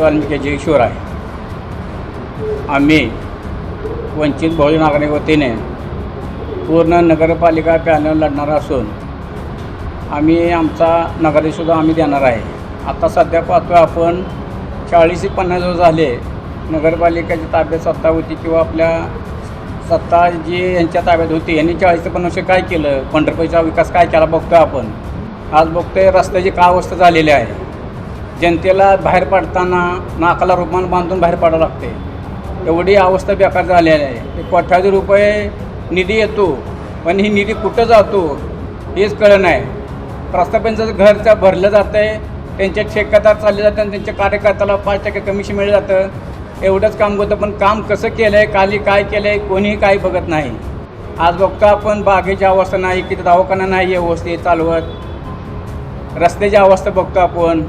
वाल्मिकीचे ईश्वर आहे. आम्ही वंचित बहुजन आघाडी वतीने पूर्ण नगरपालिका पॅनल लढणार असून आम्ही आमचा नगरसुद्धा आम्ही देणार आहे. आता सध्या पाहतो आपण चाळीस पन्नास झाले नगरपालिकेची ताब्यात सत्ता होती किंवा आपल्या सत्ता जी यांच्या ताब्यात होती यांनी चाळीस ते पन्नास काय केलं? पंढरपूरचा विकास काय केला? बघतो आपण. आज बघतोय रस्त्याची काय अवस्था झालेली आहे. जनतेला बाहेर पडताना नाकाला रुमाल बांधून बाहेर पडावं लागते. एवढी अवस्था बेकार झालेली आहे. ते कोट्यावधी रुपये निधी येतो पण ही निधी कुठं जातो हेच कळलं नाही. प्रस्थापितांचं घरचं भरलं जातं आहे त्यांचे ठेकेदार चालले जातात आणि त्यांच्या कार्यकर्त्याला पाच टक्के कमिशन मिळलं जातं. एवढंच काम होतं पण काम कसं केलं आहे काली काय केलं आहे कोणीही काही बघत नाही. आज बघतो आपण बागेची अवस्था नाही किती दवाखाना नाही व्यवस्थित चालवत. रस्त्याची अवस्था बघतो आपण.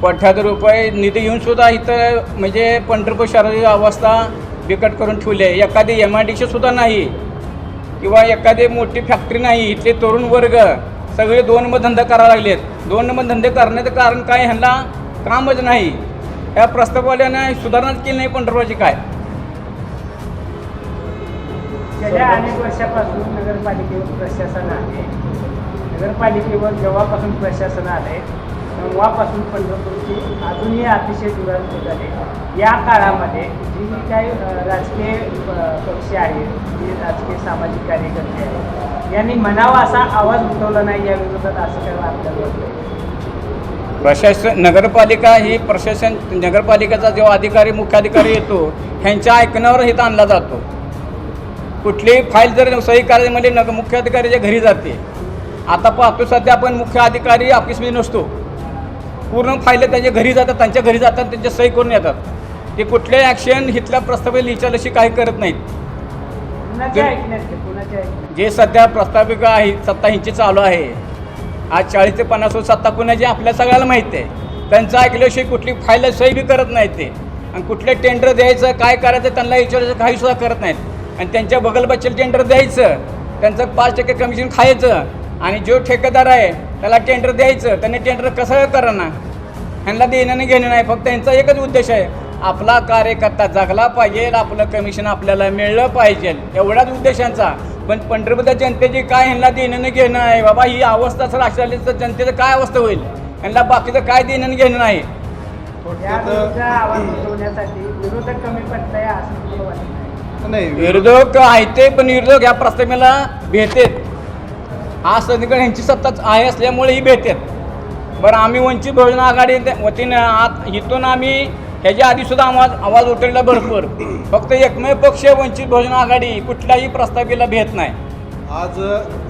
कोट्यावधी रुपये निधी घेऊन सुद्धा इथं म्हणजे पंढरपूर शहराची अवस्था बिकट करून ठेवली आहे. एखादी एम आय डी सुद्धा नाही. किंवा एखादी मोठी फॅक्टरी नाही. इथले तरुण वर्ग सगळे दोन नंबर धंदा करायला लागलेत. दोन नंबर धंदे करण्याचं कारण काय? ह्यांना कामच नाही. या प्रस्ताववाल्यानं सुधारणाच केली नाही पंढरपूरची काय? गेल्या अनेक वर्षापासून नगरपालिकेवर प्रशासन आहे. नगरपालिकेवर जेव्हापासून प्रशासन आले तेव्हापासून पंढरपूरची अजूनही अतिशय दुरावस्था झाले या काळामध्ये जी काही राजकीय पक्ष आहेत जे राजकीय सामाजिक कार्यकर्ते आहेत यांनी म्हणावा असा आवाज उठवला नाही या विरोधात असं काही आपल्याला वाटतं प्रशासन नगरपालिका ही प्रशासन नगरपालिकेचा जो अधिकारी मुख्याधिकारी येतो ह्यांच्या ऐकण्यावर इथं आणला जातो. कुठलीही फाईल जर सही करायची म्हणजे नग मुख्य अधिकारीच्या घरी जाते आता पाहतो सध्या आपण मुख्य अधिकारी ऑफिसमध्ये नसतो. पूर्ण फाईल त्यांच्या घरी जातात त्यांच्या घरी जातात त्यांच्या सही करून येतात. ते कुठल्याही ॲक्शन इथल्या प्रस्तावित विचारल्याशी काही करत नाहीत. जे- सध्या प्रस्ताविका आहे सत्ता ह्यांची चालू आहे. आज चाळीस ते पन्नास वर्ष सत्ता कुणाची आपल्या सगळ्याला माहिती आहे. त्यांचं ऐकल्याशिवाय कुठली फाईल सही बी करत नाहीत ते. आणि कुठले टेंडर द्यायचं काय करायचं त्यांना विचारायचं काही सुद्धा करत नाहीत. आणि त्यांच्या बगल बच्चेला टेंडर द्यायचं त्यांचं पाच टक्के कमिशन खायचं. आणि जो ठेकेदार आहे त्याला टेंडर द्यायचं त्यांनी टेंडर कसं करणार? ह्यांना देणं आणि घेणं नाही फक्त त्यांचा एकच उद्देश आहे. आपला कार्यकर्ता जगला पाहिजे आपलं कमिशन आपल्याला मिळलं पाहिजे. एवढाच उद्देशांचा पण पंढरपूरच्या जनतेची काय ह्यांना देणं आणि घेणं आहे? बाबा ही अवस्था जर झाली तर जनतेचं काय अवस्था होईल? ह्यांना बाकीचं काय देणं आणि घेणं नाही? या नाही विरोधक आहेत ते पण विरोधक ह्या प्रस्तावाला भेटेत. आज सध्या ह्यांची सत्ताच आहे असल्यामुळे ही भेटेत बरं आम्ही वंचित बहुजन आघाडी वतीनं आत इथून आम्ही ह्याच्या आधीसुद्धा आवाज आवाज उठलेला भरपूर. फक्त एकमेव पक्ष वंचित बहुजन आघाडी कुठल्याही प्रस्ताविला भेट नाही. आज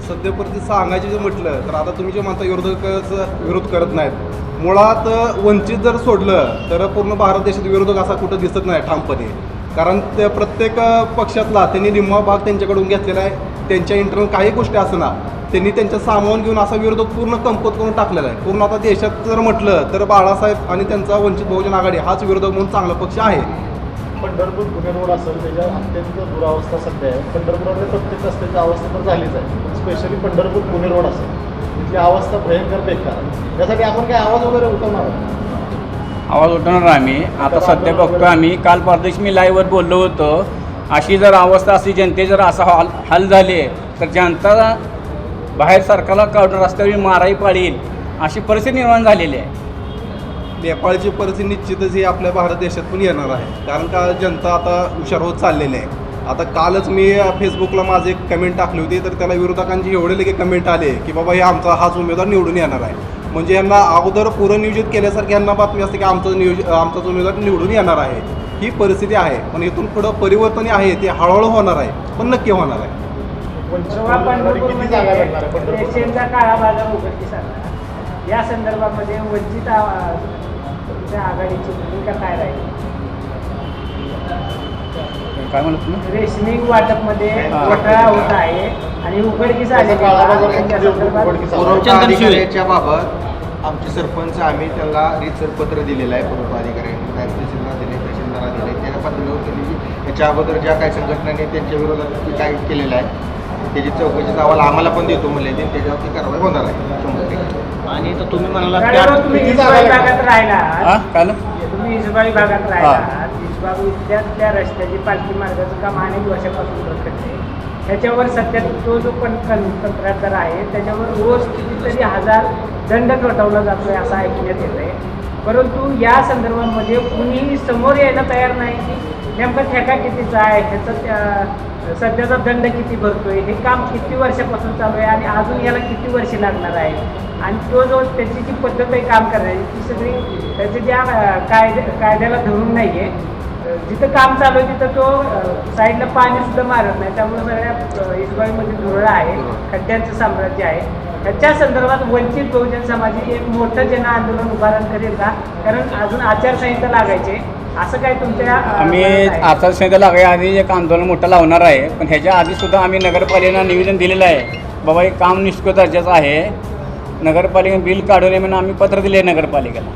सध्या परिस्थिती सांगायची जर म्हटलं तर आता तुम्ही जे म्हणता विरोधकच विरोध करत नाहीत. मुळात वंचित जर सोडलं तर पूर्ण भारत देशात विरोधक असा कुठं दिसत नाही ठामपणे. कारण ते प्रत्येक पक्षातला त्यांनी निम्मा भाग त्यांच्याकडून घेतलेला आहे. त्यांच्या इंटरनल काही गोष्टी असणार. त्यांनी त्यांच्या सामावून घेऊन असा विरोधक पूर्ण कमकुत करून टाकलेला आहे. पूर्ण आता देशात जर म्हटलं तर बाळासाहेब आणि त्यांचा वंचित बहुजन आघाडी हाच विरोधक म्हणून चांगला पक्ष आहे. पंढरपूर पुणे रोड असेल त्याच्या अत्यंत दुरावस्था सध्या आहे. पंढरपूरमध्ये प्रत्येक रस्त्याची अवस्था तर झालीच आहे. स्पेशली पंढरपूर पुणे रोड असेल तिथली अवस्था भयंकर बेकार. त्यासाठी आपण काय आवाज वगैरे उठवणार आहोत? आवाज उठवणार आम्ही. आता सध्या बघतो आम्ही. काल परदेश मी लाईव्हवर बोललो होतो. अशी जर अवस्था असली जनते जर असा हाल हाल झाले तर जनता बाहेर सरकारला काढून रस्त्यावर माराई पाळील अशी परिस्थिती निर्माण झालेली आहे. नेपाळची परिस्थिती निश्चितच ही आपल्या भारत देशात पण येणार आहे. कारण का जनता आता हुशार होत चाललेली आहे. आता कालच मी फेसबुकला माझे एक कमेंट टाकली होती तर त्याला विरोधकांची एवढे लगे कमेंट आले की बाबा हे आमचा हाच उमेदवार निवडून येणार आहे. म्हणजे यांना अगोदर पूर्वनियोजित केल्यासारखी यांना बातमी असते की आमचं नियोज आमचाच उमेदवार निवडून येणार आहे. ही परिस्थिती आहे. पण इथून पुढं परिवर्तन आहे ते हळूहळू होणार आहे पण नक्की होणार आहे. जेव्हा पंढरपूरमध्ये काळा बाजार उघडकीस आणला या संदर्भामध्ये वंचित तुमच्या आघाडीची भूमिका काय राहील? काय म्हणत तुम्ही रेशनिंग वाटपमध्ये. घोटाळा होत आहे आणि उघडकीस आले. आला. बाबत आमचे सरपंच आम्ही त्यांना रितसर पत्र दिलेलं आहे पूर्व अधिकाऱ्यांनी काय तहसीलदार दिले तहसीलदार दिले त्या पातळीवर त्यांनी जी याच्या अगोदर ज्या काही संघटनांनी त्यांच्या विरोधात काही केलेलं आहे त्याची चौकशीचा अहवाल आम्हाला पण देतो म्हणले ते त्याच्यावरती कारवाई होणार आहे. शंभर टक्के. आणि तर तुम्ही म्हणाला तुम्ही किती इसबाई जागा भागात राहिला. हां? तुम्ही इसबाई भागात राहिला. इसबाग इथल्या रस्त्याची पालखी मार्गाचं काम अनेक वर्षापासून करते त्याच्यावर सध्या तो जो पण कं- कंत्राटदार आहे त्याच्यावर रोज कितीतरी हजार दंड ठोठावला जातोय असं ऐकण्यात येत आहे परंतु या संदर्भामध्ये कुणीही समोर यायला तयार नाही की नेमकं ठेका कितीचा आहे? ह्याचा त्या सध्याचा दंड किती भरतोय? हे काम किती वर्षापासून चालू आहे आणि अजून याला किती वर्षे लागणार आहे? आणि तो जो त्याची जी पद्धत आहे काम करण्याची ती सगळी त्याचे ज्या कायदे कायद्या कायद्याला धरून नाही आहे जिथं काम चालू आहे तिथं तो साईडला पाणी सुद्धा मारत नाही. त्यामुळे सगळ्या इजबाईमध्ये इसबाईमध्ये धुरळा आहे खड्ड्यांचं साम्राज्य आहे. त्याच्या संदर्भात वंचित बहुजन समाज एक मोठं जन आंदोलन उभारण करेल का? कारण अजून आचारसंहिता लागायचे. असं काय तुमच्या आम्ही? आचारसंहिता लागायच्या आधी एक आंदोलन मोठं लावणार आहे पण ह्याच्या आधी सुद्धा आम्ही नगरपालिकेला निवेदन दिलेलं आहे. बाबा हे काम निष्कृत दर्जाचं आहे. नगरपालिकेने बिल काढू नये म्हणून आम्ही पत्र दिले नगरपालिकेला.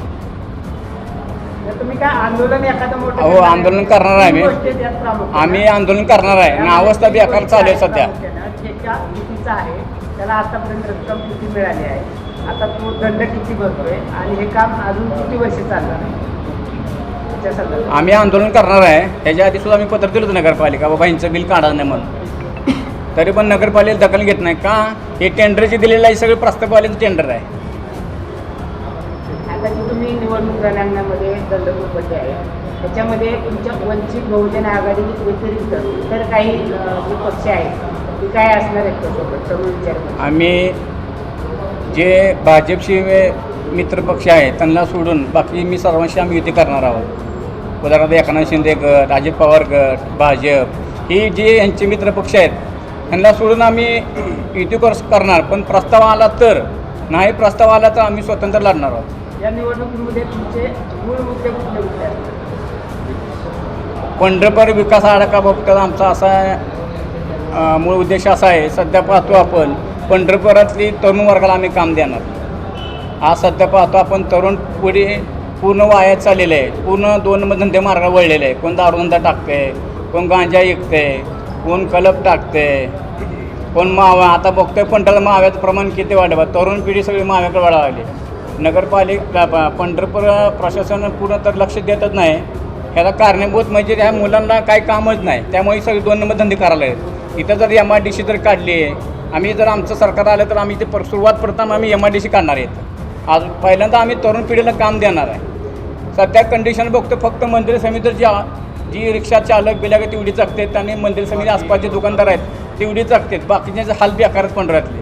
तुम्ही काय आंदोलन एखादं मोठं अहो, करणार आंदोलन करणार आहे आम्ही. दोन गोष्टी आहेत यात प्रामुख्याने. आम्ही आंदोलन करणार आहे. आणि अवस्था बेकार चालू आहे सध्या. प्रामुख्यानं ठेका कितीचा आहे. त्याला आतापर्यंत रक्कम किती मिळाली आहे? आता तो दंड किती भरतोय? आणि हे काम अजून किती वर्ष चालणार आहे? आम्ही आंदोलन करणार आहे. ह्याच्या आधी सुद्धा आम्ही पत्र दिलं होतं नगरपालिका. बाबा यांचं बिल काढा नाही म्हणून. तरी पण नगरपालिका दखल घेत नाही. का? हे टेंडरचे दिलेलं आहे सगळं प्रस्ताववाल्याचं टेंडर आहे. आता जी तुम्ही निवडणूक रणांगणामध्ये दंडपूरमध्ये आहे त्याच्यामध्ये तुमच्या वंचित बहुजन आघाडी व्यतिरिक्त इतर काही अं, जे पक्ष आहेत ते काय असणार आहेत त्यासोबत? सर्व विचार आम्ही जे भाजपशी मित्रपक्ष आहेत त्यांना सोडून बाकी मी सर्वांशी आम्ही युती करणार आहोत. उदाहरणार्थ एकनाथ शिंदे गट अजित पवार गट भाजप ही जे यांचे मित्रपक्ष आहेत त्यांना सोडून आम्ही युती कर करणार. पण प्रस्ताव आला तर नाही प्रस्ताव आला तर आम्ही स्वतंत्र लढणार आहोत. या निवडणुकीमध्ये तुमचे मूळ मुद्दे कुठले कुठले आहेत पंढरपूर विकास आराखड्याबाबत आमचा असा मूळ उद्देश असा आहे सध्या पाहतो आपण पंढरपुरातली तरुण वर्गाला आम्ही काम देणार. आज सध्या पाहतो आपण तरुण पुढे पूर्ण वायात चाललेलं आहे. पूर्ण दोन धंदे मार्गावर वळलेले आहे. कोण दारूधंदा टाकते कोण गांजा विकते कोण कलप टाकते कोण मावा आता बघतोय पंढर माव्याचं प्रमाण किती वाढवा तरुण पिढी सगळी माव्याकडे वाढायला नगरपालिका पंढरपूर प्रशासन पूर्ण तर लक्ष देतच नाही. ह्याला कारणीभूत म्हणजे ह्या मुलांना काही कामच नाही. त्यामुळे सगळे दोन नंबर धंदे करायला आहेत इथं जर एम आय डी सी जर काढली आहे. आम्ही जर आमचं सरकार आलं तर आम्ही ते पर सुरुवात प्रथम आम्ही एम आय डी सी काढणार आहेत. आज पहिल्यांदा आम्ही तरुण पिढीला काम देणार आहे. सध्या कंडिशन बघतो फक्त मंदिर समिती जी जी रिक्षा चालक बिलाक तेवढी जगते आणि मंदिर समिती आसपासचे दुकानदार आहेत तेवढी जगतात बाकीचे हाल बेकारच पंढरातले.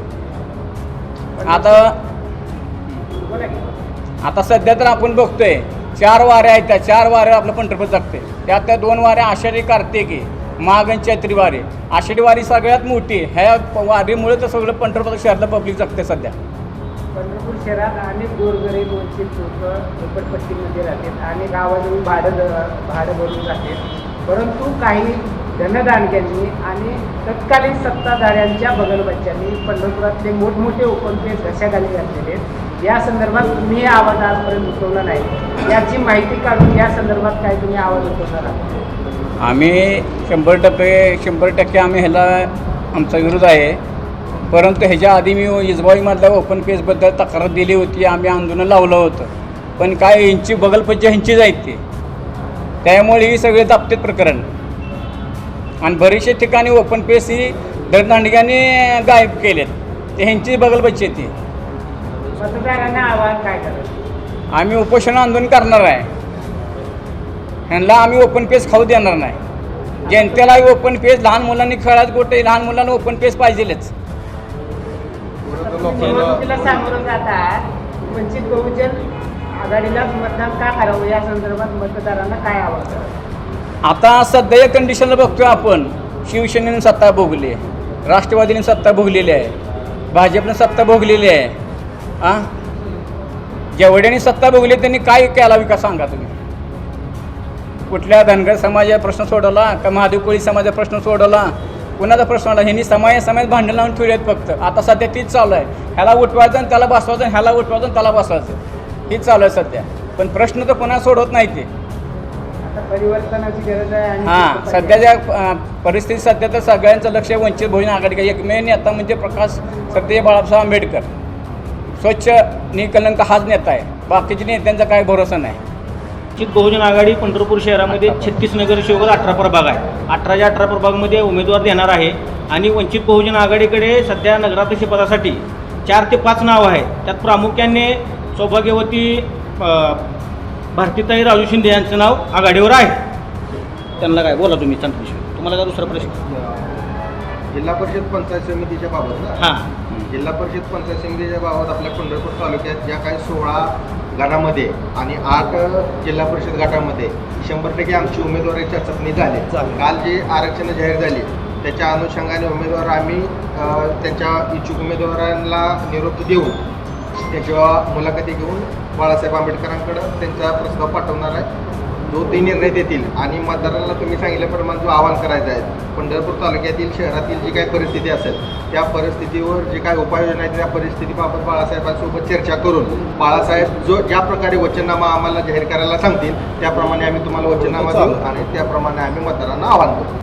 आता आता सध्या तर आपण बघतोय चार वाऱ्या आहेत त्या चार वाऱ्या आपलं पंढरपूर जगते त्यात त्या दोन वाऱ्या आषाढी कार्तिकी माघ आणि चैत्री वारी आषाढी वारी सगळ्यात मोठी ह्या वारीमुळे तर सगळं पंढरपूर शहरातलं पब्लिक जगते सध्या. पंढरपूर शहरात अनेक गोरगरीब वंचित लोक झोपडपट्टीमध्ये राहतात आणि गावाजवळ भाडं द- भाडं भरून जातात परंतु काही धनदानक्यांनी आणि तत्कालीन सत्ताधाऱ्यांच्या बगलबच्च्यांनी पंढरपुरातले मोठमोठे ओपन पेज घशाखाली घातलेले आहेत. या संदर्भात तुम्ही आवाज आजपर्यंत उठवला नाही. याची माहिती काढून या संदर्भात काय तुम्ही आवाज उठवणार आहात? आम्ही शंभर टक्के शंभर टक्के आम्ही ह्याला आमचा विरोध आहे. परंतु ह्याच्या आधी मी इजबाईमधल्या ओपन पेजबद्दल तक्रार दिली होती आम्ही आंदोलन लावलं होतं. पण काय ह्यांची बगलपज्जा ह्यांचीच आहेत ते. त्यामुळे ही सगळे दाबतेत प्रकरण. आणि बरेचशे ठिकाणी ओपन पेज ही दरदांडग्याने गायब केलेत. ते ह्यांची बगलपच्ची ती. मतदारांना आवाहन काय करायचं आम्ही उपोषण आंदोलन करणार आहे. ह्यांना आम्ही ओपन पेज खाऊ देणार नाही. जनतेलाही ओपन पेज लहान मुलांनी खेळायचं कुठे? लहान मुलांना ओपन पेज पाहिजेलच. निवडणुकीला सामोरं जातात. वंचित बहुजन आघाडीला मतदान का करावं? या संदर्भात मतदारांना काय आता सध्या या कंडिशनला बघतोय आपण. शिवसेनेने सत्ता भोगली आहे. राष्ट्रवादीने सत्ता भोगलेली आहे. भाजपने सत्ता भोगलेली आहे. आ? जेवढ्याने सत्ता भोगली त्यांनी काय केला विकास सांगा तुम्ही? कुठल्या धनगर समाजाचा प्रश्न सोडवला का महादेव कोळी समाजाचा प्रश्न सोडवला? कुणाचा प्रश्न आला ह्यांनी समाज समाज भांडण लावून ठेवले आहेत फक्त. आता सध्या तीच चालू आहे. ह्याला उठवायचं आणि त्याला बसवायचं ह्याला उठवायचं आणि त्याला बसवायचं. हीच चालू आहे सध्या. पण प्रश्न तर कोणा सोडवत नाही ते. आता परिवर्तनाची गरज आहे हां. सध्याच्या अ, परिस्थितीत सध्या तर सगळ्यांचं लक्ष वंचित बहुजन आघाडी एकमेव नेता म्हणजे प्रकाश सत्य बाळासाहेब आंबेडकर. स्वच्छ निकलंक हाच नेता आहे. बाकीच्या नेत्यांचा काय भरोसा नाही. वंचित बहुजन आघाडी पंढरपूर शहरामध्ये छत्तीस नगरसेवक अठरा प्रभाग आहे. अठराच्या अठरा प्रभागमध्ये उमेदवार देणार आहे आणि वंचित बहुजन आघाडीकडे सध्या नगराध्यक्ष पदासाठी चार ते पाच नावं आहेत. त्यात प्रामुख्याने सौभाग्यवती भारतीताई राजू शिंदे यांचं नाव आघाडीवर आहे. त्यांना काय बोला तुम्ही चांगली तुम्हाला काय दुसरा प्रश्न? जिल्हा परिषद पंचायत समितीच्या बाबत हां. जिल्हा परिषद पंचायत समितीच्या बाबत आपल्या पंढरपूर तालुक्यात ज्या काही सोळा गटामध्ये आणि आठ जिल्हा परिषद गटामध्ये शंभर टक्के आमची उमेदवारीच्या चाचणी झाली काल जे आरक्षण जाहीर झाली त्याच्या अनुषंगाने उमेदवार आम्ही त्यांच्या इच्छुक उमेदवारांना निरोप देऊन त्याच्या मुलाखती घेऊन बाळासाहेब आंबेडकरांकडं त्यांचा प्रस्ताव पाठवणार आहे. जो ते निर्णय देतील. आणि मतदारांना तुम्ही सांगितल्याप्रमाणे जो आवाहन करायचा आहे पंढरपूर तालुक्यातील शहरातील जी काही परिस्थिती असेल त्या परिस्थितीवर जे काही उपाययोजना आहेत त्या परिस्थितीबाबत बाळासाहेबांसोबत चर्चा करून बाळासाहेब जो ज्या प्रकारे वचननामा आम्हाला जाहीर करायला सांगतील त्याप्रमाणे आम्ही तुम्हाला वचननामा देऊ आणि त्याप्रमाणे आम्ही मतदारांना आवाहन करू.